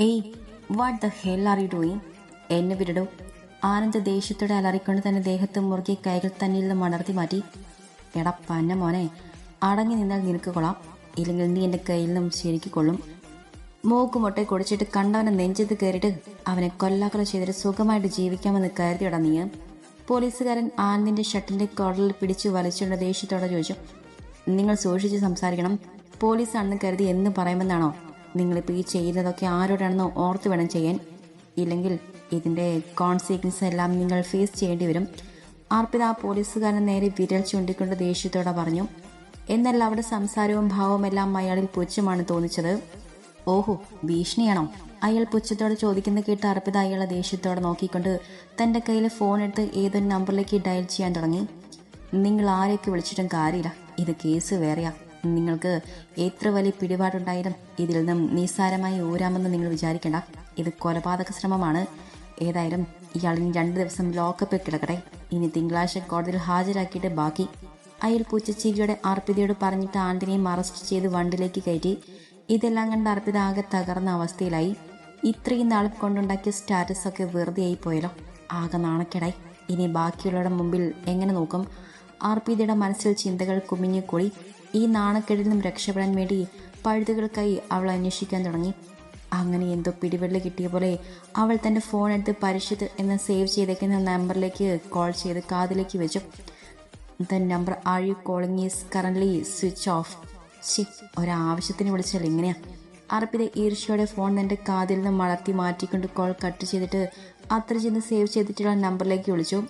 ഏയ് what the hell are you doing എന്നെ വിടടോ. ആനന്ദ് ദേഷ്യത്തോടെ അലറിക്കൊണ്ട് തന്നെ ദേഹത്ത് മുറുകി കൈകൾ തന്നിൽ നിന്ന് മണർത്തി മാറ്റി. എടാ പന്ന മോനെ അടങ്ങി നിന്നാൽ നിനക്ക് കൊള്ളാം. ഇല്ലെങ്കിൽ നീ എന്റെ കയ്യിൽ നിന്നും ശരിക്ക് കൊള്ളും. മൂക്ക് മുട്ടെ കുടിച്ചിട്ട് കണ്ടവനെ നെഞ്ചത്ത് കയറിയിട്ട് അവനെ കൊല്ലാക്കൊല ചെയ്തിട്ട് സുഖമായിട്ട് ജീവിക്കാമെന്ന് കരുതിയോടാ നീ. പോലീസുകാരൻ ആനന്ദിന്റെ ഷട്ടിന്റെ കോടലിൽ പിടിച്ചു വലിച്ചുകൊണ്ട് ദേഷ്യത്തോടെ ചോദിച്ചു നിങ്ങൾ സൂക്ഷിച്ച് സംസാരിക്കണം. പോലീസാണെന്ന് കരുതി എന്ന് പറയുമെന്നാണോ? നിങ്ങളിപ്പോൾ ഈ ചെയ്തതൊക്കെ ആരോടാണെന്ന് ഓർത്ത് വേണം ചെയ്യാൻ. ഇല്ലെങ്കിൽ ഇതിന്റെ കോൺസിക്വൻസ് എല്ലാം നിങ്ങൾ ഫേസ് ചെയ്യേണ്ടി വരും. അർപ്പിത ആ പോലീസുകാരൻ നേരെ വിരൽ ചൂണ്ടിക്കൊണ്ട് ദേഷ്യത്തോടെ പറഞ്ഞു എന്നല്ല അവിടെ സംസാരവും ഭാവവും എല്ലാം അയാളിൽ പുച്ഛമാണ് തോന്നിച്ചത്. ഓഹോ ഭീഷണിയാണോ? അയാൾ പുച്ഛത്തോടെ ചോദിക്കുന്ന കേട്ട് അർപ്പിത അയാളെ ദേഷ്യത്തോടെ നോക്കിക്കൊണ്ട് തന്റെ കയ്യിൽ ഫോൺ എടുത്ത് ഏതൊരു നമ്പറിലേക്ക് ഡയൽ ചെയ്യാൻ തുടങ്ങി. നിങ്ങൾ ആരെയൊക്കെ വിളിച്ചിട്ടും കാര്യമില്ല. ഇത് കേസ് വേറെയാ. നിങ്ങൾക്ക് എത്ര വലിയ പിടിപാടുണ്ടായാലും ഇതിൽ നിന്നും നിസ്സാരമായി ഊരാമെന്ന് നിങ്ങൾ വിചാരിക്കേണ്ട. ഇത് കൊലപാതക ശ്രമമാണ്. ഏതായാലും ഇയാളിന് രണ്ട് ദിവസം ലോക്കപ്പിൽ കിടക്കട്ടെ. ഇനി തിങ്കളാഴ്ച കോടതിയിൽ ഹാജരാക്കിയിട്ട് ബാക്കി. അയാൾ പൂച്ചച്ചിരിയുടെ അർപ്പിതയോട് പറഞ്ഞിട്ട് ആന്റണിയും അറസ്റ്റ് ചെയ്ത് വണ്ടിലേക്ക് കയറ്റി. ഇതെല്ലാം കണ്ട് അർപ്പിത ആകെ തകർന്ന അവസ്ഥയിലായി. ഇത്രയും നാളും കൊണ്ടുണ്ടാക്കിയ സ്റ്റാറ്റസ് ഒക്കെ വെറുതെ പോയല്ലോ. ആകെ നാണക്കേടായി. ഇനി ബാക്കിയുള്ളവരുടെ മുമ്പിൽ എങ്ങനെ നോക്കും? ആർപിതയുടെ മനസ്സിൽ ചിന്തകൾ കുമിഞ്ഞു കൂടി ഈ നാണക്കേടിൽ നിന്നും രക്ഷപ്പെടാൻ വേണ്ടി പഴുതുകൾക്കായി അവൾ അന്വേഷിക്കാൻ തുടങ്ങി. അങ്ങനെ എന്തോ പിടിവെള്ളി കിട്ടിയ പോലെ അവൾ തന്റെ ഫോൺ എടുത്ത് പരിശുദ്ധ് എന്ന് സേവ് ചെയ്തേക്കുന്ന നമ്പറിലേക്ക് കോൾ ചെയ്ത് കാതിലേക്ക് വെച്ചു. The number are you calling is currently switch off ശി ഒരാവശ്യത്തിന് വിളിച്ചാൽ എങ്ങനെയാ? അർപ്പിത ഈർഷ്യയോടെ ഫോൺ തന്റെ കാതിൽ നിന്ന് വളർത്തി മാറ്റിക്കൊണ്ട് കോൾ കട്ട് ചെയ്തിട്ട് അത്ര ചെന്ന് സേവ് ചെയ്തിട്ടുള്ള നമ്പറിലേക്ക് വിളിച്ചു.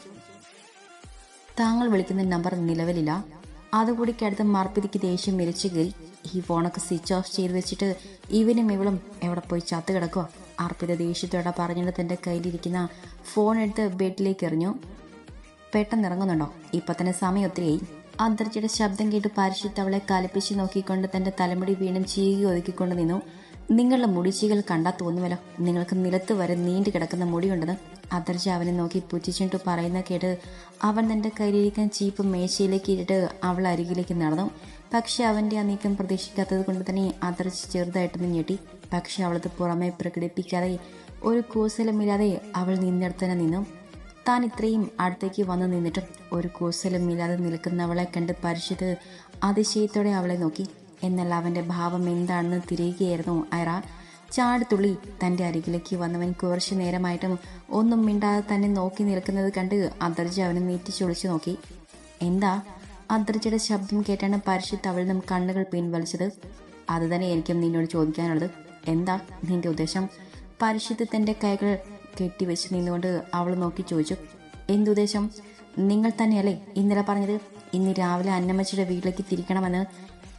താങ്കൾ വിളിക്കുന്ന നമ്പർ നിലവിലില്ല. അതുകൂടി കടുത്ത മർപ്പിതിക്ക് ദേഷ്യം മരിച്ചെങ്കിൽ ഈ ഫോണൊക്കെ സ്വിച്ച് ഓഫ് ചെയ്ത് വെച്ചിട്ട് ഇവനും ഇവളും എവിടെ പോയി ചത്ത് കിടക്കുക അർപ്പിത ദേഷ്യത്തോടെ പറഞ്ഞിട്ട് തന്റെ കയ്യിലിരിക്കുന്ന ഫോൺ എടുത്ത് ബെഡിലേക്ക് എറിഞ്ഞു. പെട്ടെന്ന് ഇറങ്ങുന്നുണ്ടോ? ഇപ്പൊ തന്നെ സമയം ഒത്തിരിയായി. അന്തർജിയുടെ ശബ്ദം കേട്ട് പരിശുദ്ധ അവളെ കലപ്പിച്ച് നോക്കിക്കൊണ്ട് തന്റെ തലമുടി വീണ്ടും ചീകി ഒതുക്കിക്കൊണ്ട് നിന്നു. നിങ്ങളുടെ മുടിച്ചീകൾ കണ്ടാൽ തോന്നുമല്ലോ. നിങ്ങൾക്ക് നിലത്ത് വരെ നീണ്ടു കിടക്കുന്ന മുടിയുണ്ടെന്ന്. അന്തർച്ച അവനെ നോക്കി പുച്ഛിച്ചിട്ട് പറയുന്ന കേട്ട് അവൻ തന്റെ കയ്യിലിരിക്കാൻ ചീപ്പ് മേശയിലേക്ക് ഇട്ടിട്ട് അവൾ അരികിലേക്ക് നടന്നു. പക്ഷെ അവന്റെ ആ നീക്കം പ്രതീക്ഷിക്കാത്തത് കൊണ്ട് തന്നെ അന്തർച്ച ചെറുതായിട്ടൊന്ന് ഞെട്ടി. പക്ഷെ അവളത് പുറമെ പ്രകടിപ്പിക്കാതെ ഒരു കൂസലമില്ലാതെ അവൾ നിന്നിടത്ത് തന്നെ നിന്നു. താൻ ഇത്രയും അടുത്തേക്ക് വന്ന് നിന്നിട്ടും ഒരു കൂസലമില്ലാതെ നിൽക്കുന്നവളെ കണ്ട് പരിശുദ്ധ അതിശയത്തോടെ അവളെ നോക്കി. എന്നാൽ അവന്റെ ഭാവം എന്താണെന്ന് തിരിയുകയായിരുന്നു അയറ ചാടുത്തുള്ളി തന്റെ അരികിലേക്ക് വന്നവൻ കുറച്ചു നേരമായിട്ടും ഒന്നും മിണ്ടാതെ തന്നെ നോക്കി നിൽക്കുന്നത് കണ്ട് അദർജ അവനെ നീറ്റിച്ചൊളിച്ചു നോക്കി. എന്താ? അദർജയുടെ ശബ്ദം കേട്ടാണ് പരിശുദ്ധ അവൾ കണ്ണുകൾ പിൻവലിച്ചത്. അത് തന്നെ എനിക്കും നിന്നോട് ചോദിക്കാനുള്ളത്. എന്താ നിന്റെ ഉദ്ദേശം? പരിശുദ്ധ തന്റെ കൈകൾ കെട്ടിവെച്ച് നിന്നുകൊണ്ട് അവൾ നോക്കി ചോദിച്ചു. എന്തുദ്ദേശം നിങ്ങൾ തന്നെയല്ലേ ഇന്നലെ പറഞ്ഞത്? ഇന്ന് രാവിലെ അന്നമ്മച്ചിയുടെ വീട്ടിലേക്ക് തിരിക്കണമെന്ന്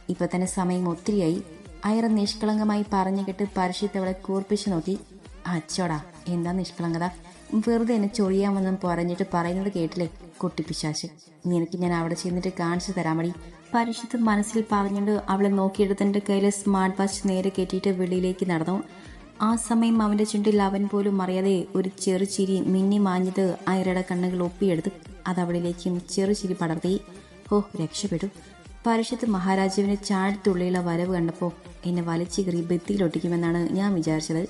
ഇപ്പൊ തന്നെ സമയം ഒത്തിരിയായി. അയറ നിഷ്കളങ്കമായി പറഞ്ഞു കെട്ട് പരിശുദ്ധവളെ കൂർപ്പിച്ചു നോക്കി. അച്ചോടാ എന്താ നിഷ്കളങ്കത? വെറുതെ എന്നെ ചൊറിയാമെന്നും പറഞ്ഞിട്ട് പറയുന്നത് കേട്ടില്ലേ കുട്ടിപ്പിശാശ് നിനക്ക് ഞാൻ അവിടെ ചെന്നിട്ട് കാണിച്ചു തരാൻ മതി പരിശുദ്ധ മനസ്സിൽ പറഞ്ഞുകൊണ്ട് അവളെ നോക്കിയെടുത്ത് എന്റെ കയ്യിലെ സ്മാർട്ട് വാച്ച് നേരെ കെട്ടിയിട്ട് വെളിയിലേക്ക് നടന്നു. ആ സമയം അവന്റെ ചുണ്ടിൽ അവൻ പോലും അറിയാതെ ഒരു ചെറു ചിരി മിന്നി മാഞ്ഞത് അയറയുടെ കണ്ണുകൾ ഒപ്പിയെടുത്ത് അത് അവളിലേക്കും ചെറുചിരി പടർത്തി. ഓ രക്ഷപ്പെട്ടു. പരിഷത്ത് മഹാരാജാവിന് ചാടിത്തുള്ളിയുള്ള വരവ് കണ്ടപ്പോൾ എന്നെ വലിച്ചു കയറി ഭിത്തിയിലൊട്ടിക്കുമെന്നാണ് ഞാൻ വിചാരിച്ചത്.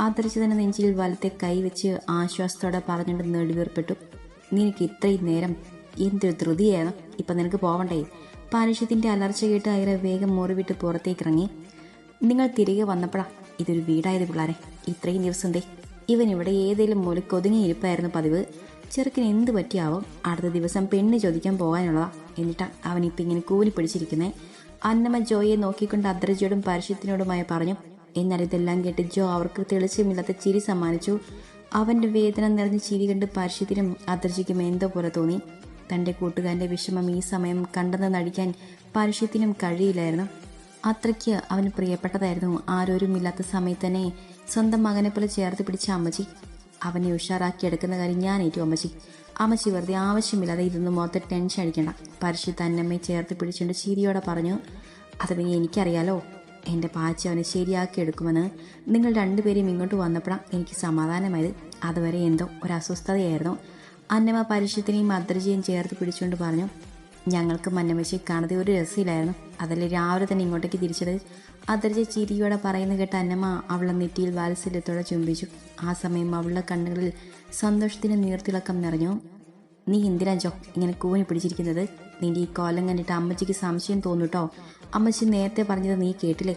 ആദരിച്ചതിന് നെഞ്ചിൽ വലത്തെ കൈവച്ച് ആശ്വാസത്തോടെ പറഞ്ഞുകൊണ്ട് നെടുവീർപ്പെട്ടു. നിനക്ക് ഇത്രയും നേരം എന്തൊരു ധൃതിയായിരുന്നു? ഇപ്പം നിനക്ക് പോവണ്ടേ? പരിഷത്തിന്റെ അലർച്ച കേട്ട് അയറെ വേഗം മുറിവിട്ട് പുറത്തേക്ക് ഇറങ്ങി നിങ്ങൾ തിരികെ വന്നപ്പോഴാ ഇതൊരു വീടായത് പിള്ളേരെ. ഇത്രയും ദിവസം ദേ ഇവൻ ഇവിടെ ഏതെങ്കിലും മൂലക്ക് ഒതുങ്ങി ഇരിപ്പായിരുന്നു പതിവ്. ചെറുക്കിന് എന്ത് പറ്റിയാവും അടുത്ത ദിവസം പെണ്ണ് ചോദിക്കാൻ പോകാനുള്ളതാ. എന്നിട്ട് അവൻ ഇപ്പം ഇങ്ങനെ കൂലി പിടിച്ചിരിക്കുന്നേ. അന്നമ്മ ജോയെ നോക്കിക്കൊണ്ട് അദ്രജയോടും പരസ്യത്തിനോടുമായി പറഞ്ഞു എന്നാൽ ഇതെല്ലാം കേട്ട് ജോ അവർക്ക് തെളിച്ചമില്ലാത്ത ചിരി സമ്മാനിച്ചു. അവന്റെ വേദന നിറഞ്ഞ ചിരി കണ്ട് പരസ്യത്തിനും അദ്രജയ്ക്കും എന്തോ പോലെ തോന്നി. തന്റെ കൂട്ടുകാരന്റെ വിഷമം ഈ സമയം കണ്ടെന്ന് നടിക്കാൻ പരസ്യത്തിനും കഴിയില്ലായിരുന്നു. അത്രയ്ക്ക് അവന് പ്രിയപ്പെട്ടതായിരുന്നു ആരോരുമില്ലാത്ത സമയത്ത് തന്നെ സ്വന്തം മകനെ പോലെ ചേർത്ത് പിടിച്ച അമ്മച്ചി. അവനെ ഉഷാറാക്കി എടുക്കുന്ന കാര്യം ഞാൻ ഏറ്റു അമ്മച്ചി. അമ്മച്ചി വെറുതെ ആവശ്യമില്ലാതെ ഇതൊന്നും മൊത്തം ടെൻഷൻ അടിക്കണ്ട. പരിശുദ്ധ അന്നമ്മയെ ചേർത്ത് പിടിച്ചുകൊണ്ട് ചിരിയോടെ പറഞ്ഞു അത് പിന്നെ എനിക്കറിയാലോ? എന്റെ പാച്ച അവനെ ശരിയാക്കി എടുക്കുമെന്ന്. നിങ്ങൾ രണ്ടുപേരും ഇങ്ങോട്ട് വന്നപ്പോഴാണ് എനിക്ക് സമാധാനമായത്. അതുവരെ എന്തോ ഒരു അസ്വസ്ഥതയായിരുന്നു. അന്നമ്മ പരിശുദ്ധനെയും അദ്രജയും ചേർത്ത് പിടിച്ചുകൊണ്ട് പറഞ്ഞു ഞങ്ങൾക്ക് മന്നമശി കാണാതെ ഒരു രസമില്ലായിരുന്നു. അതിൽ രാവിലെ തന്നെ ഇങ്ങോട്ടേക്ക് തിരിച്ചത്? അതിർച്ച ചിരിയോടെ പറയുന്ന കേട്ട അന്നമ്മ അവളെ നെറ്റിയിൽ വാത്സല്യത്തോടെ ചുംബിച്ചു. ആ സമയം അവളുടെ കണ്ണുകളിൽ സന്തോഷത്തിന് നീർത്തിളക്കം നിറഞ്ഞു. നീ എന്തിനാ ജോ ഇങ്ങനെ കൂനി പിടിച്ചിരിക്കുന്നത്? നിന്റെ ഈ കോലം കണ്ടിട്ട് അമ്മച്ചിക്ക് സംശയം തോന്നുട്ടോ? അമ്മച്ചി നേരത്തെ പറഞ്ഞത് നീ കേട്ടില്ലേ?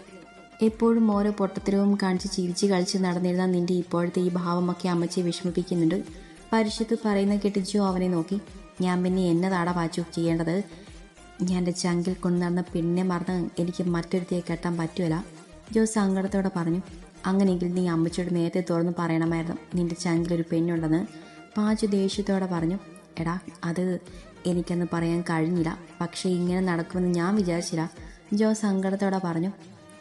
എപ്പോഴും ഓരോ പൊട്ടത്തരവും കാണിച്ച് ചിരിച്ച് കളിച്ച് നടന്നിരുന്ന നിന്റെ ഇപ്പോഴത്തെ ഈ ഭാവമൊക്കെ അമ്മച്ചിയെ വിഷമിപ്പിക്കുന്നുണ്ട്. പരിശുദ്ധ പറയുന്ന കേട്ട് ജോ അവനെ നോക്കി. ഞാൻ പിന്നെ എന്നതാടാ പാച്ചു ചെയ്യേണ്ടത്? ഞാൻ എന്റെ ചങ്കിൽ കൊണ്ടു നടന്ന പെണ്ണെ മറന്ന് എനിക്ക് മറ്റൊരുത്തിയെ കെട്ടാൻ പറ്റുമല്ല ജോസ് സങ്കടത്തോടെ പറഞ്ഞു അങ്ങനെയെങ്കിൽ നീ അമ്മച്ചോട് നേരത്തെ തുറന്ന് പറയണമായിരുന്നു. നിന്റെ ചങ്കിലൊരു പെണ്ണുണ്ടെന്ന്. പാച്ചു ദേഷ്യത്തോടെ പറഞ്ഞു എടാ അത് എനിക്കന്ന് പറയാൻ കഴിഞ്ഞില്ല. പക്ഷേ ഇങ്ങനെ നടക്കുമെന്ന് ഞാൻ വിചാരിച്ചില്ല. ജോ സങ്കടത്തോടെ പറഞ്ഞു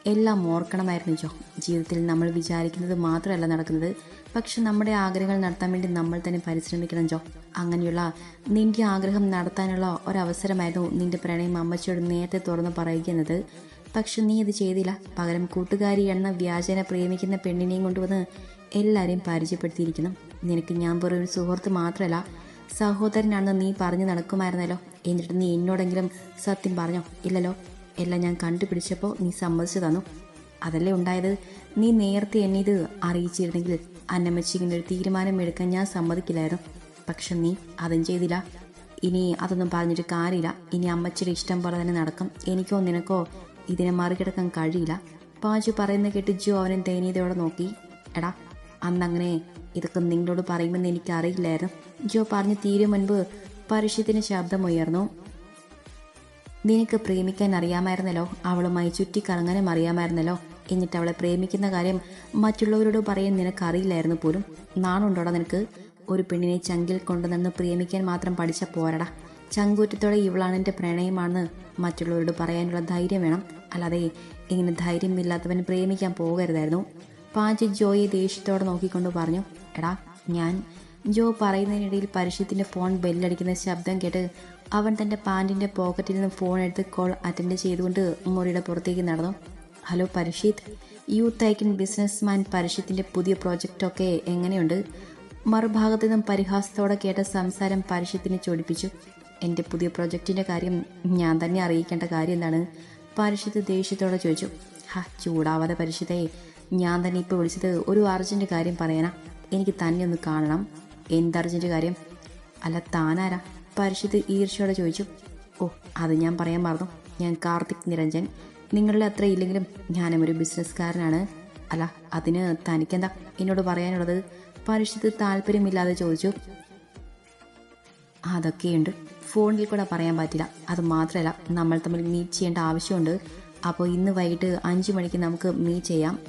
എല്ലാം ഓർക്കണമായിരുന്നു ജോ. ജീവിതത്തിൽ നമ്മൾ വിചാരിക്കുന്നത് മാത്രമല്ല നടക്കുന്നത്. പക്ഷെ നമ്മുടെ ആഗ്രഹങ്ങൾ നടത്താൻ വേണ്ടി നമ്മൾ തന്നെ പരിശ്രമിക്കണം ജോ. അങ്ങനെയുള്ള നിന്റെ ആഗ്രഹം നടത്താനുള്ള ഒരവസരമായിരുന്നു നിന്റെ പ്രണയം അമ്മച്ചിയോട് നേരത്തെ തുറന്ന് പറയുന്നത്. പക്ഷെ നീ ഇത് ചെയ്തില്ല. പകരം കൂട്ടുകാരി എന്ന വ്യാജന പ്രേമിക്കുന്ന പെണ്ണിനെയും കൊണ്ടുവന്ന് എല്ലാവരെയും പരിചയപ്പെടുത്തിയിരിക്കുന്നു നിനക്ക് ഞാൻ വെറും ഒരു സുഹൃത്ത് മാത്രമല്ല സഹോദരനാണെന്ന് നീ പറഞ്ഞു നടക്കുമായിരുന്നല്ലോ. എന്നിട്ട് നീ എന്നോടെങ്കിലും സത്യം പറഞ്ഞോ? ഇല്ലല്ലോ. എല്ലാം ഞാൻ കണ്ടുപിടിച്ചപ്പോൾ നീ സമ്മതിച്ചു തന്നു. അതല്ലേ ഉണ്ടായത്? നീ നേരത്തെ എന്നെ ഇത് അറിയിച്ചിരുന്നെങ്കിൽ അന്നമ്മച്ചി ഇങ്ങനെ ഒരു തീരുമാനം എടുക്കാൻ ഞാൻ സമ്മതിക്കില്ലായിരുന്നു. പക്ഷെ നീ അതും ചെയ്തില്ല. ഇനി അതൊന്നും പറഞ്ഞിട്ട് കാര്യമില്ല. ഇനി അമ്മച്ചിയുടെ ഇഷ്ടം പോലെ തന്നെ നടക്കും. എനിക്കോ നിനക്കോ ഇതിനെ മറികടക്കാൻ കഴിയില്ല. പാജു പറയുന്ന കേട്ട് ജോ അവനെ ദയനീയതയോടെ നോക്കി. എടാ അന്നങ്ങനെ ഇതൊക്കെ നിങ്ങളോട് പറയുമെന്ന് എനിക്കറിയില്ലായിരുന്നു. ജോ പറഞ്ഞ് തീരെ മുൻപ് പരുഷ്യത്തിന് ശബ്ദമുയർന്നു നിനക്ക് പ്രേമിക്കാൻ അറിയാമായിരുന്നല്ലോ അവളുമായി ചുറ്റിക്കറങ്ങാനും അറിയാമായിരുന്നല്ലോ? എന്നിട്ട് അവളെ പ്രേമിക്കുന്ന കാര്യം മറ്റുള്ളവരോട് പറയാൻ നിനക്കറിയില്ലായിരുന്നു പോലും. നാണുണ്ടോടാ നിനക്ക്? ഒരു പെണ്ണിനെ ചങ്കിൽ കൊണ്ടുനിന്ന് പ്രേമിക്കാൻ മാത്രം പഠിച്ച പോരടാ. ചങ്കൂറ്റത്തോടെ ഇവളാണ് എന്റെ പ്രണയമാണെന്ന് മറ്റുള്ളവരോട് പറയാനുള്ള ധൈര്യം വേണം. അല്ലാതെ ഇങ്ങനെ ധൈര്യമില്ലാത്തവൻ പ്രേമിക്കാൻ പോകരുതായിരുന്നു. പാഞ്ചി ജോയെ ദേഷ്യത്തോടെ നോക്കിക്കൊണ്ട് പറഞ്ഞു എടാ ഞാൻ ജോ പറയുന്നതിനിടയിൽ പരിഷ്യത്തിന്റെ ഫോൺ ബെല്ലടിക്കുന്ന ശബ്ദം കേട്ട് അവൻ തന്റെ പാന്റിന്റെ പോക്കറ്റിൽ നിന്ന് ഫോൺ എടുത്ത് കോൾ അറ്റൻഡ് ചെയ്തുകൊണ്ട് മുറിയുടെ പുറത്തേക്ക് നടന്നു. Hello Parishith youth icon businessman പരിഷ്യത്തിന്റെ പുതിയ പ്രോജക്റ്റൊക്കെ എങ്ങനെയുണ്ട്? മറുഭാഗത്തു നിന്നും പരിഹാസത്തോടെ കേട്ട സംസാരം പരിഷത്തിനെ ചൊടിപ്പിച്ചു. എന്റെ പുതിയ പ്രോജക്റ്റിന്റെ കാര്യം ഞാൻ തന്നെ അറിയിക്കേണ്ട കാര്യം എന്താണ്? പരിഷത്ത് ദേഷ്യത്തോടെ ചോദിച്ചു. ഹാ ചൂടാവാതെ പരിശുദ്ധയെ ഞാൻ തന്നെ ഇപ്പോൾ വിളിച്ചത് ഒരു അർജന്റ് കാര്യം പറയാനാ. എനിക്ക് തന്നെ ഒന്ന് കാണണം. എന്ത് അർജന്റ് കാര്യം? അല്ല താനാരാ? പരിശുദ്ധ ഈർഷയോടെ ചോദിച്ചു ഓ അത് ഞാൻ പറയാൻ മറന്നു. ഞാൻ കാർത്തിക് നിരഞ്ജൻ. നിങ്ങളുടെ അത്ര ഇല്ലെങ്കിലും ഞാനും ഒരു ബിസിനസ്സുകാരനാണ്. അല്ല അതിന് തനിക്കെന്താ എന്നോട് പറയാനുള്ളത്? പരിശുദ്ധ താല്പര്യമില്ലാതെ ചോദിച്ചു അതൊക്കെയുണ്ട്. ഫോണിൽ കൂടെ പറയാൻ പറ്റില്ല. അത് മാത്രമല്ല നമ്മൾ തമ്മിൽ മീറ്റ് ചെയ്യേണ്ട ആവശ്യമുണ്ട്. അപ്പോൾ ഇന്ന് വൈകിട്ട് അഞ്ച് മണിക്ക് നമുക്ക് മീറ്റ് ചെയ്യാം.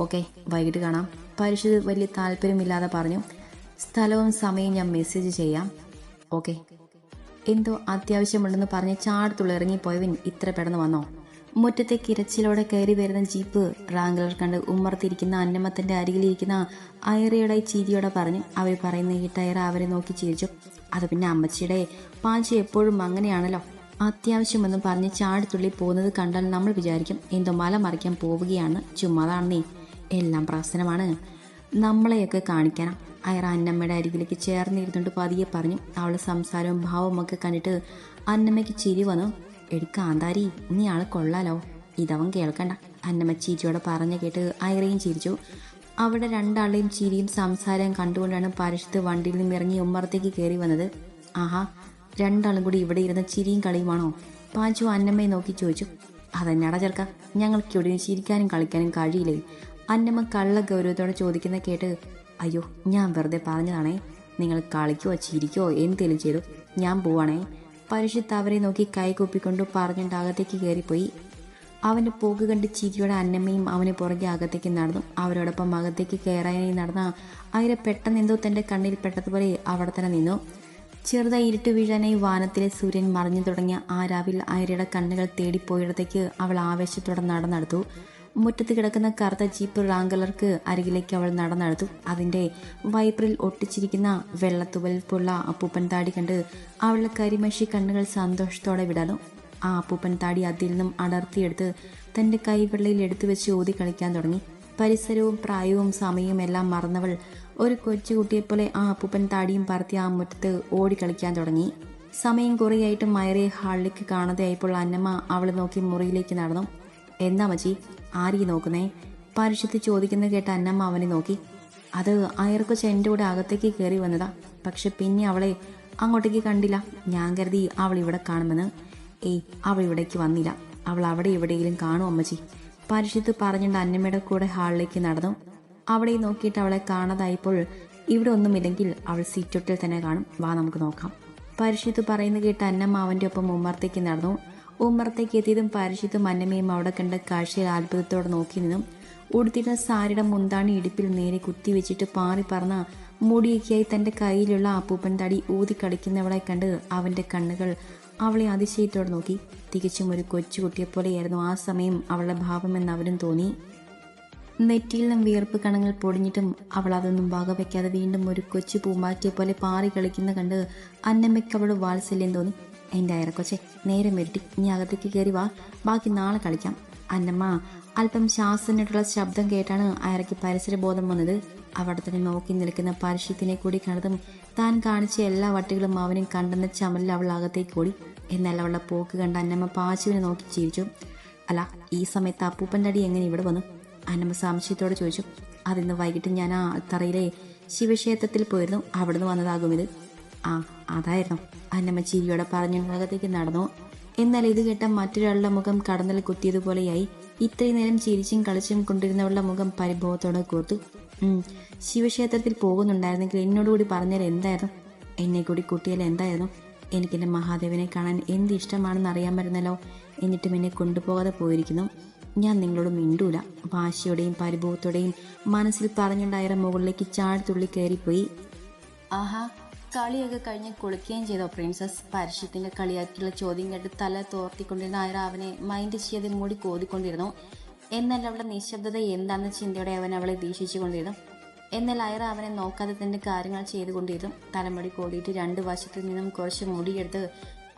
ഓക്കെ വൈകിട്ട് കാണാം. പരിശുദ്ധ വലിയ താല്പര്യമില്ലാതെ പറഞ്ഞു സ്ഥലവും സമയവും ഞാൻ മെസ്സേജ് ചെയ്യാം. ഓക്കെ. എന്തോ അത്യാവശ്യമുണ്ടെന്ന് പറഞ്ഞ് ചാടത്തുള്ള ഇറങ്ങിപ്പോയവൻ ഇത്ര പെടന്ന് വന്നോ? മുറ്റത്തെ കിരച്ചിലോടെ കയറി വരുന്ന ജീപ്പ് റാങ്കുലർ കണ്ട് ഉമ്മർത്തിരിക്കുന്ന അന്നമ്മത്തിന്റെ അരികിലിരിക്കുന്ന അയറയുടെ ചിരിയോടെ പറഞ്ഞു അവർ പറയുന്ന ഈ ടയർ അവരെ നോക്കി ചിരിച്ചു. അത് പിന്നെ അമ്മച്ചിയുടെ പാഞ്ചു എപ്പോഴും അങ്ങനെയാണല്ലോ. അത്യാവശ്യമെന്ന് പറഞ്ഞ് ചാടിത്തുള്ളി പോകുന്നത് കണ്ടാൽ നമ്മൾ വിചാരിക്കും എന്തോ മല മറിക്കാൻ പോവുകയാണ്. ചുമ്മാതാണെന്നേ. എല്ലാം പ്രസനമാണ് നമ്മളെയൊക്കെ കാണിക്കണം. അയറ അന്നമ്മയുടെ അരികിലേക്ക് ചേർന്നിരുന്നുകൊണ്ട് പതിയെ പറഞ്ഞു അവളെ സംസാരവും ഭാവമൊക്കെ കണ്ടിട്ട് അന്നമ്മയ്ക്ക് ചിരി വന്നു. എടി ആന്താരി നീ ആളെ കൊള്ളാലോ. ഇതവൻ കേൾക്കണ്ട. അന്നമ്മ ചിരിയോടെ പറഞ്ഞു കേട്ട് അയറയും ചിരിച്ചു. അവിടെ രണ്ടാളുടെയും ചിരിയും സംസാരവും കണ്ടുകൊണ്ടാണ് പരിശുദ്ധ വണ്ടിയിൽ നിന്നും ഇറങ്ങി ഉമ്മറത്തേക്ക് കയറി വന്നത്. ആഹാ രണ്ടാളും കൂടി ഇവിടെ ഇരുന്ന ചിരിയും കളിയുമാണോ? പാഞ്ചു അന്നമ്മയെ നോക്കി ചോദിച്ചു. അതെന്നാടാ ചേർക്ക ഞങ്ങൾക്ക് ഇവിടെ ചിരിക്കാനും കളിക്കാനും കഴിയില്ലേ? അന്നമ്മ കള്ള ഗൗരവത്തോടെ ചോദിക്കുന്ന കേട്ട് അയ്യോ ഞാൻ വെറുതെ പറഞ്ഞതാണേ. നിങ്ങൾ കളിക്കോ ചിരിക്കോ എന്തേലും ചെയ്തു ഞാൻ പോവാണേ. പരിശുദ്ധ അവരെ നോക്കി കൈകൂപ്പിക്കൊണ്ട് പറഞ്ഞിട്ട് അകത്തേക്ക് കയറിപ്പോയി. അവന്റെ പോക്ക് കണ്ട് ചിരിയുടെ അന്നമ്മയും അവന് പുറകെ അകത്തേക്ക് നടന്നു. അവരോടൊപ്പം അകത്തേക്ക് കയറാനായി നടന്ന അയര പെട്ടെന്ന് എന്തോ തന്റെ കണ്ണിൽ പെട്ടതുപോലെ അവിടെ തന്നെ നിന്നു. ചെറുതായി ഇരുട്ട് വീഴാനായി വാനത്തിലെ സൂര്യൻ മറിഞ്ഞു തുടങ്ങിയ ആ രാവിൽ അയരയുടെ കണ്ണുകൾ തേടിപ്പോയിടത്തേക്ക് അവൾ ആവേശത്തോടെ നടന്നെടുത്തു. മുറ്റത്ത് കിടക്കുന്ന കറുത്ത ജീപ്പ് റാങ്കലർക്ക് അരികിലേക്ക് അവൾ നടന്നെടുത്തു. അതിന്റെ വൈപ്പറിൽ ഒട്ടിച്ചിരിക്കുന്ന വെള്ളത്തുവൽപ്പുള്ള അപ്പൂപ്പൻ താടി കണ്ട് അവളുടെ കരിമഷി കണ്ണുകൾ സന്തോഷത്തോടെ വിടർന്നു. ആ അപ്പൂപ്പൻ താടി അതിൽ നിന്നും അടർത്തിയെടുത്ത് തന്റെ കൈവെള്ളയിൽ എടുത്തു വെച്ച് ഓതി കളിക്കാൻ തുടങ്ങി. പരിസരവും പ്രായവും സമയവും എല്ലാം മറന്നവൾ ഒരു കൊച്ചുകുട്ടിയെപ്പോലെ ആ അപ്പൂപ്പൻ താടിയും പറത്തി ആ മുറ്റത്ത് ഓടിക്കളിക്കാൻ തുടങ്ങി. സമയം കുറേയായിട്ട് മയറിയെ ഹാളിലേക്ക് കാണാതെയായപ്പോൾ അന്നമ്മ അവളെ നോക്കി മുറിയിലേക്ക് നടന്നു. എന്താ മച്ചി ആരീ നോക്കുന്നേ? പരിശുദ്ധി ചോദിക്കുന്നത് കേട്ട അന്നമ്മ അവനെ നോക്കി. അത് അയർക്കൊച്ച എന്റെ കൂടെ അകത്തേക്ക് കയറി വന്നതാ. പക്ഷെ പിന്നെ അവളെ അങ്ങോട്ടേക്ക് കണ്ടില്ല. ഞാൻ കരുതി അവൾ ഇവിടെ കാണുമെന്ന്. ഏയ് അവൾ ഇവിടേക്ക് വന്നില്ല. അവൾ അവിടെ എവിടെയെങ്കിലും കാണും അമ്മച്ചി. പരിശുദ്ധ പറഞ്ഞിട്ട് അന്നമ്മയുടെ കൂടെ ഹാളിലേക്ക് നടന്നു. അവിടെ നോക്കിയിട്ട് അവളെ കാണാതായപ്പോൾ ഇവിടെ ഒന്നുമില്ലെങ്കിൽ അവൾ സീറ്റൊട്ടിൽ തന്നെ കാണും. വാ നമുക്ക് നോക്കാം. പരിശുദ്ധ പറയുന്നത് കേട്ട് അന്നമ്മ അവന്റെ ഒപ്പം ഉമ്മറത്തേക്ക് നടന്നു. ഉമ്മറത്തേക്ക് എത്തിയതും പരിശുദ്ധ മന്നമയും അവിടെ കണ്ട കാഴ്ചയിൽ അത്ഭുതത്തോടെ നോക്കി നിന്നും ഉടുത്തിരുന്ന സാരിയുടെ മുന്താണി ഇടുപ്പിൽ നേരെ കുത്തിവെച്ചിട്ട് പാറി പറന്ന മുടിയൊക്കെയായി തന്റെ കയ്യിലുള്ള അപ്പൂപ്പൻ തടി ഊതി കളിക്കുന്നവളെ കണ്ട് അവന്റെ കണ്ണുകൾ അവളെ അതിശയത്തോടെ നോക്കി. തികച്ചും ഒരു കൊച്ചുകുട്ടിയെപ്പോലെയായിരുന്നു ആ സമയം അവളുടെ ഭാവമെന്ന് അവനും തോന്നി. നെറ്റിയിൽ നിന്നും വിയർപ്പ് കണങ്ങൾ പൊടിഞ്ഞിട്ടും അവൾ അതൊന്നും വകവയ്ക്കാതെ വീണ്ടും ഒരു കൊച്ചു പൂമ്പാറ്റിയെ പോലെ പാറി കളിക്കുന്ന കണ്ട് അന്നമ്മയ്ക്ക് അവൾ വാത്സല്യം തോന്നി. എന്റെ അയറക്കൊച്ചെ നേരെ വരുട്ടി നീ അകത്തേക്ക് കയറി വാ. ബാക്കി നാളെ കളിക്കാം. അന്നമ്മ അല്പം ശാസ്ത്രനായിട്ടുള്ള ശബ്ദം കേട്ടാണ് അയറയ്ക്ക് പരിസരബോധം വന്നത്. അവിടെ തന്നെ നോക്കി നിൽക്കുന്ന പരിശുദ്ധിനെ കൂടി കണ്ടതും താൻ കാണിച്ച എല്ലാ വട്ടികളും അവനും കണ്ടെന്ന ചമലിൽ അവൾ അകത്തേക്ക് ഓടി. എന്നാൽ അവളുടെ പോക്ക് കണ്ട അന്നമ്മ പാച്ചുവിനെ നോക്കി ചിരിച്ചു. അല്ല ഈ സമയത്ത് അപ്പൂപ്പന്റെ അടി എങ്ങനെ ഇവിടെ വന്നു? അന്നമ്മ സംശയത്തോടെ ചോദിച്ചു. അതിന്ന് വൈകിട്ട് ഞാൻ ആ തറയിലെ ശിവക്ഷേത്രത്തിൽ പോയിരുന്നു. അവിടുന്ന് വന്നതാകും ഇത്. ആ അതായിരുന്നു. അന്നമ്മ ചിരിയോടെ പറഞ്ഞു അകത്തേക്ക് നടന്നു. എന്നാൽ ഇത് കേട്ട മറ്റൊരാളുടെ മുഖം കടന്നൽ കുത്തിയതുപോലെയായി. ഇത്രയും നേരം ചിരിച്ചും കളിച്ചും കൊണ്ടിരുന്നവളുടെ മുഖം പരിഭവത്തോടെ കോർത്തു. ശിവക്ഷേത്രത്തിൽ പോകുന്നുണ്ടായിരുന്നെങ്കിൽ എന്നോടുകൂടി പറഞ്ഞാൽ എന്തായിരുന്നു? എന്നെ കൂടി കുട്ടിയാൽ എന്തായിരുന്നു? എനിക്കെന്റെ മഹാദേവനെ കാണാൻ എന്ത് ഇഷ്ടമാണെന്ന് അറിയാൻ പറ്റുന്നല്ലോ. എന്നിട്ടും എന്നെ കൊണ്ടുപോകാതെ പോയിരിക്കുന്നു. ഞാൻ നിങ്ങളോട് മിണ്ടൂല. വാശിയോടെയും പരിഭവത്തോടെയും മനസ്സിൽ പറഞ്ഞുണ്ടായ മുകളിലേക്ക് ചാടിത്തുള്ളി കയറിപ്പോയി. ആഹാ കളിയൊക്കെ കഴിഞ്ഞ് കുളിക്കുകയും ചെയ്തോ. പ്രിൻസസ് പരസ്യത്തിന്റെ കളിയാക്കിയുള്ള ചോദ്യം കേട്ട് തല തോർത്തിക്കൊണ്ടിരുന്ന ആ അവനെ മൈൻഡ് ചെയ്ത് മൂടി കോതിക്കൊണ്ടിരുന്നു. എന്നാൽ അവളുടെ നിശബ്ദത എന്താണെന്ന് ചിന്തയോടെ അവൻ അവളെ ദീക്ഷിച്ചുകൊണ്ടിരുന്നു എന്നാൽ അയറ അവനെ നോക്കാതെ തന്നെ കാര്യങ്ങൾ ചെയ്തുകൊണ്ടിരുന്നു തലമുടി കോടിയിട്ട് രണ്ട് വശത്തു നിന്നും കുറച്ച് മുടിയെടുത്ത്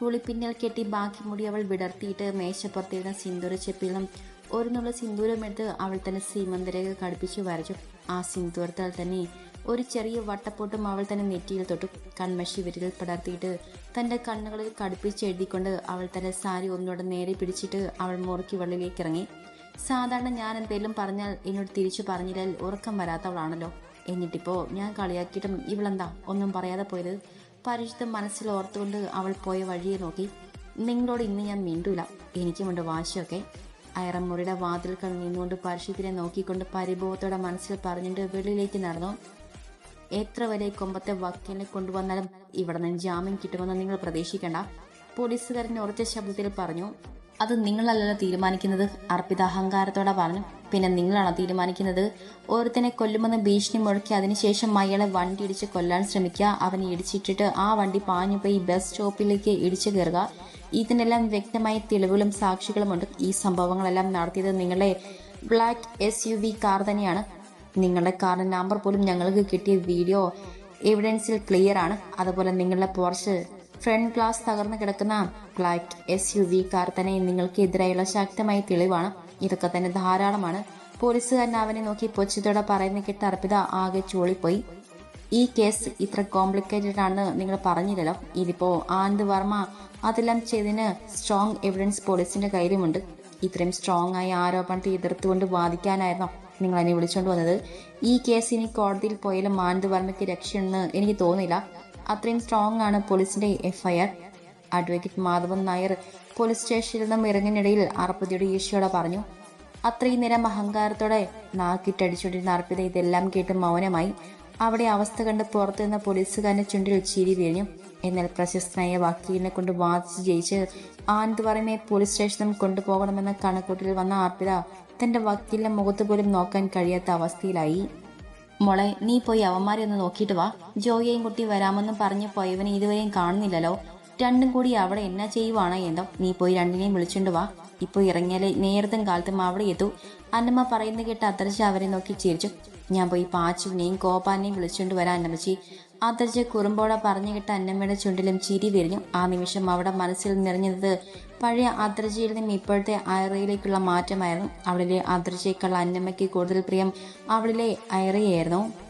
കുളിപ്പിന്നൽ കെട്ടി ബാക്കി മുടി അവൾ വിടർത്തിയിട്ട് മേശപ്പുറത്തിരുന്ന സിന്ദൂര ചെപ്പിലും ഒരു നുള്ള സിന്ദൂരം എടുത്ത് അവൾ തന്നെ സീമന്തരേഖ കടുപ്പിച്ച് വരച്ചു. ആ സിന്ദൂരത്താൽ തന്നെ ഒരു ചെറിയ വട്ടപ്പൊട്ടും അവൾ തന്നെ നെറ്റിയിൽ തൊട്ടു. കൺമഷി വിരലിൽ പടർത്തിയിട്ട് തന്റെ കണ്ണുകളിൽ കടുപ്പിച്ച് എഴുതിക്കൊണ്ട് അവൾ തന്റെ സാരി ഒന്നുകൂടെ നേരെ പിടിച്ചിട്ട് അവൾ മുറുക്കി വെള്ളിലേക്ക് ഇറങ്ങി. സാധാരണ ഞാൻ എന്തെങ്കിലും പറഞ്ഞാൽ എന്നോട് തിരിച്ചു പറഞ്ഞില്ലാൽ ഉറക്കം വരാത്തവളാണല്ലോ. എന്നിട്ടിപ്പോൾ ഞാൻ കളിയാക്കിയിട്ടും ഇവളെന്താ ഒന്നും പറയാതെ പോയത്? പരിശുദ്ധ മനസ്സിൽ ഓർത്തുകൊണ്ട് അവൾ പോയ വഴിയെ നോക്കി. നിങ്ങളോട് ഇന്ന് ഞാൻ മിണ്ടൂല. എനിക്കുമുണ്ട് വാശിയൊക്കെ. അയറമുറിയുടെ വാതിൽക്കൽ നിന്നുകൊണ്ട് പരിശുദ്ധിനെ നോക്കിക്കൊണ്ട് പരിഭവത്തോടെ മനസ്സിൽ പറഞ്ഞിട്ട് വെളിയിലേക്ക് നടന്നു. എത്ര വരെ കൊമ്പത്തെ വക്കീലിനെ കൊണ്ടുവന്നാലും ഇവിടെ നിന്ന് ജാമ്യം കിട്ടുമെന്ന് നിങ്ങൾ പ്രതീക്ഷിക്കേണ്ട. പോലീസുകാരൻ ഉറച്ച ശബ്ദത്തിൽ പറഞ്ഞു അത് നിങ്ങളല്ലല്ലോ തീരുമാനിക്കുന്നത് അർപ്പിത അഹങ്കാരത്തോടെ പറഞ്ഞു. പിന്നെ നിങ്ങളാണ് തീരുമാനിക്കുന്നത്? ഓരോരുത്തനെ കൊല്ലുമെന്ന് ഭീഷണി മുഴക്കി അതിനുശേഷം അയാളെ വണ്ടി ഇടിച്ച് കൊല്ലാൻ ശ്രമിക്കുക. അവനെ ഇടിച്ചിട്ടിട്ട് ആ വണ്ടി പാഞ്ഞു പോയി ബസ് സ്റ്റോപ്പിലേക്ക് ഇടിച്ചു കയറുക. ഇതിനെല്ലാം വ്യക്തമായ തെളിവുകളും സാക്ഷികളുമുണ്ട്. ഈ സംഭവങ്ങളെല്ലാം നടത്തിയത് നിങ്ങളുടെ black S U V car തന്നെയാണ്. നിങ്ങളുടെ കാറിന്റെ നമ്പർ പോലും ഞങ്ങൾക്ക് കിട്ടിയ വീഡിയോ എവിഡൻസിൽ ക്ലിയർ ആണ്. അതുപോലെ നിങ്ങളുടെ പോർച്ച് ഫ്രണ്ട് ഗ്ലാസ് തകർന്നു കിടക്കുന്ന black S U V car തന്നെ നിങ്ങൾക്ക് എതിരായുള്ള ശക്തമായ തെളിവാണ്. ഇതൊക്കെ തന്നെ ധാരാളമാണ്. പോലീസുകാരൻ അവനെ നോക്കി പൊച്ചത്തോടെ പറയുന്ന കേട്ട് അർപ്പിത ആകെ ചോളിപ്പോയി. ഈ കേസ് ഇത്ര കോംപ്ലിക്കേറ്റഡ് ആണെന്ന് നിങ്ങൾ പറഞ്ഞില്ലല്ലോ. ഇതിപ്പോ ആനന്ദ് വർമ്മ അതെല്ലാം ചെയ്തതിന് സ്ട്രോങ് എവിഡൻസ് പോലീസിന്റെ കയ്യിലുമുണ്ട്. ഇത്രയും സ്ട്രോങ് ആയി ആരോപണത്തെ എതിർത്തുകൊണ്ട് വാദിക്കാനായിരുന്നോ? നിങ്ങൾ എന്നെ വിളിച്ചുകൊണ്ട് വന്നത്. ഈ കേസ് ഇനി കോടതിയിൽ പോയാലും ആനന്ദ് വർമ്മയ്ക്ക് രക്ഷയുണ്ടെന്ന് എനിക്ക് തോന്നില്ല അത്രയും സ്ട്രോങ് ആണ് പോലീസിന്റെ FIR advocate Madhavan Nair police സ്റ്റേഷനിൽ നിന്നും ഇറങ്ങിനിടയിൽ അർപ്പതിയുടെ ഈശോടെ പറഞ്ഞു അത്രയും നേരം അഹങ്കാരത്തോടെ നാക്കിട്ടടിച്ചുകൊണ്ടിരുന്ന അർപ്പിത ഇതെല്ലാം കേട്ട് മൗനമായി. അവിടെ അവസ്ഥ കണ്ട് പുറത്തു നിന്ന പോലീസുകാരന്റെ ചുണ്ടിൽ ചിരി വീഴിഞ്ഞു എന്നാൽ പ്രശസ്തനായ വക്കീലിനെ കൊണ്ട് വാദിച്ച് ജയിച്ച് ആനന്ദ് വർമ്മയെ പോലീസ് സ്റ്റേഷനിൽ കൊണ്ടുപോകണമെന്ന കണക്കൂട്ടിൽ വന്ന അർപ്പിത തന്റെ വക്കീലിന്റെ മുഖത്ത് പോലും നോക്കാൻ കഴിയാത്ത അവസ്ഥയിലായി. മോളെ നീ പോയി അവന്മാരെ ഒന്ന് നോക്കിയിട്ട് വാ. ജോയെയും കുട്ടി വരാമെന്നും പറഞ്ഞ് പോയവനെ ഇതുവരെയും കാണുന്നില്ലല്ലോ. രണ്ടും കൂടി അവിടെ എന്നാ ചെയ്യുവാണ് എന്തോ. നീ പോയി രണ്ടിനെയും വിളിച്ചുകൊണ്ട് വാ. ഇപ്പോൾ ഇറങ്ങിയാലേ നേരത്തും കാലത്തും അവിടെ എത്തൂ. അന്നമ്മ പറയുന്നത് കേട്ട് അത്രച്ച അവരെ നോക്കി ചിരിച്ചു. ഞാൻ പോയി പാച്ചുവിനെയും കോപ്പാനെയും വിളിച്ചുകൊണ്ട് വരാൻ അന്നമ്മച്ചി. അത്രച്ച കുറുമ്പോടെ പറഞ്ഞു കിട്ട അന്നമ്മയുടെ ചുണ്ടിലും ചിരി വിരിഞ്ഞു. ആ നിമിഷം അവിടെ മനസ്സിൽ നിറഞ്ഞത് പഴയ അദ്രജയിൽ നിന്നും ഇപ്പോഴത്തെ അയറയിലേക്കുള്ള മാറ്റമായിരുന്നു. അവളിലെ അദ്രജയേക്കാൾ അന്നമ്മയ്ക്ക് കൂടുതൽ പ്രിയം അവളിലെ അയറയായിരുന്നു